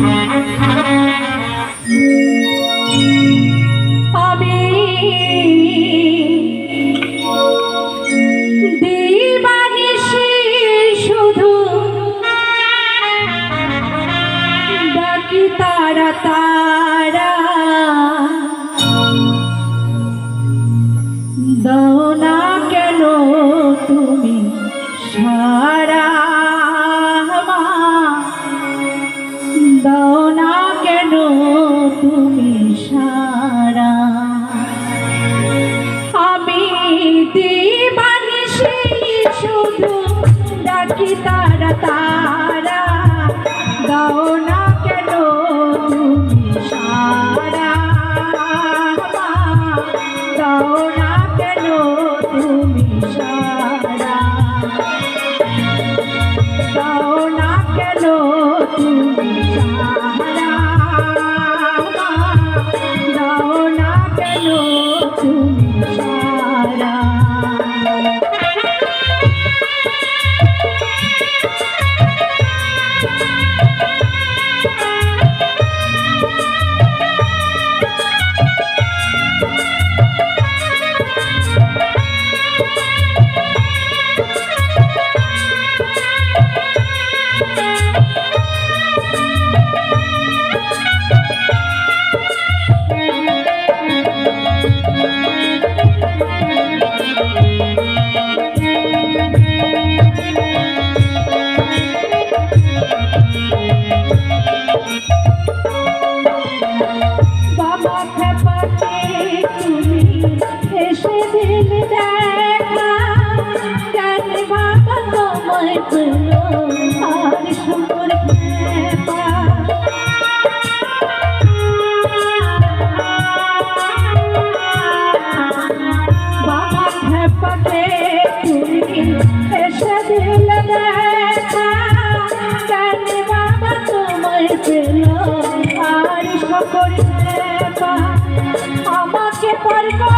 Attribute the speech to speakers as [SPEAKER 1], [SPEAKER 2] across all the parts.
[SPEAKER 1] Thank you. বন্ধু ডাকি তারা তারা। দাও না কেন তুমি সারা। দাও না কেন তুমি সারা। দাও না কেন তুমি সারা। Thank you. What is that?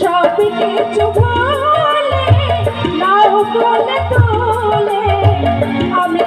[SPEAKER 1] সব কিছু ভোলে নাও তোলে তোলে আমি